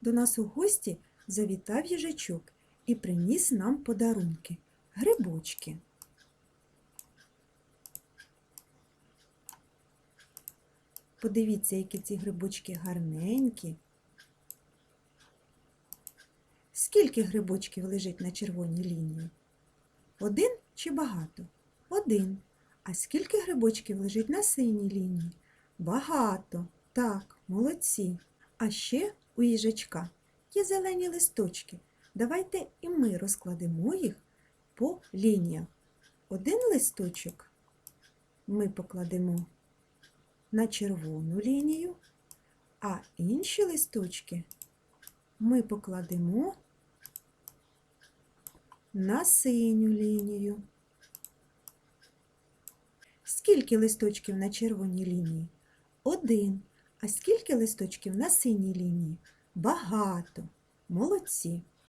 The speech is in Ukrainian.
До нас у гості завітав їжачок і приніс нам подарунки грибочки. Подивіться, які ці грибочки гарненькі. Скільки грибочків лежить на червоній лінії? Один чи багато? Один. А скільки грибочків лежить на синій лінії? Багато. Так, молодці. А ще у їжачка є зелені листочки. Давайте і ми розкладемо їх по лініях. Один листочок ми покладемо на червону лінію, а інші листочки ми покладемо на синю лінію. Скільки листочків на червоній лінії? Один. А скільки листочків на синій лінії? Багато. Молодці.